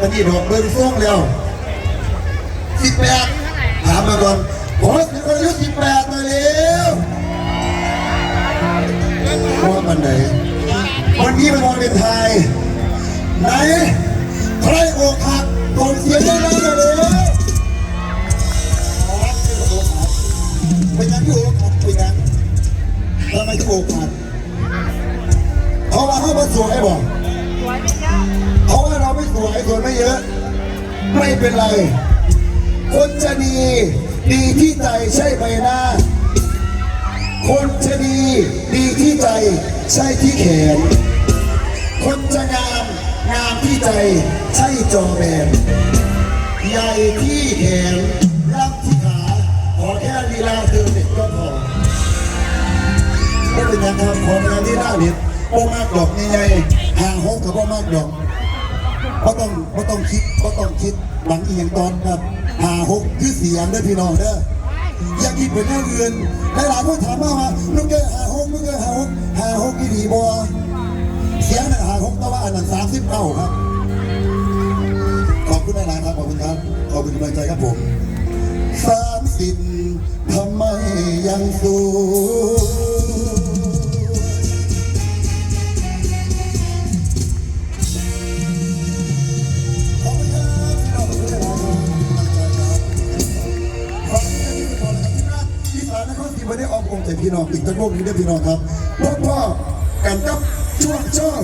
อายุหลานนี้ดอกเบิ่งซ่วงแล้วสิบแปดถามมาก่อนโอ้ยมีคนอายุสิบแปดมาแล้วว่ามันไหนวันนี้เป็นวันเป็นไทยไหนใครอกหักกดเสียได้แล้วเลยเป็นยังที่อกหักเป็นยังทำไมที่อกหักเพราะว่าเขาไม่สวยบอก เพราะว่าเราไม่สวยสวยไม่เยอะ ไม่เป็นไร คนจะดีดีที่ใจใช่ใบหน้า คนจะดีดีที่ใจใช่ที่แขน คนจะงามงามที่ใจใช่จอแบนใหญ่ที่แขนรับที่ขา ขอแค่ลีลาเธอเด็กก็พอไม่เป็นยังครับขอแค่ลีลาเด็ด โอ้มากดอกนี่ไงห่างหกกับโอ้มากดอกก็ต้องก็ต้องคิดก็ต้องคิดหลังอีกอย่างตอนครับหาหกคือเสียงเด้พี่น้องเด้ออย่าคิดเป็นเรื่องอื่นหลายๆคนถามมาว่าลุงเกหาหกลุงเกหาหกหาหกกี่ดีบ่เสียงนะหาผมแต่ว่าอันนั้นสามสิบเก้าครับขอบคุณหลายครับขอบคุณครับขอบคุณกำลังใจครับผมสามสิบทำไมยังสู้ข องค์ใจพี่น้องอีกทั้งโลกนี้ได้พี่น้องครับพวกพ่อกันกับช่วงช่วง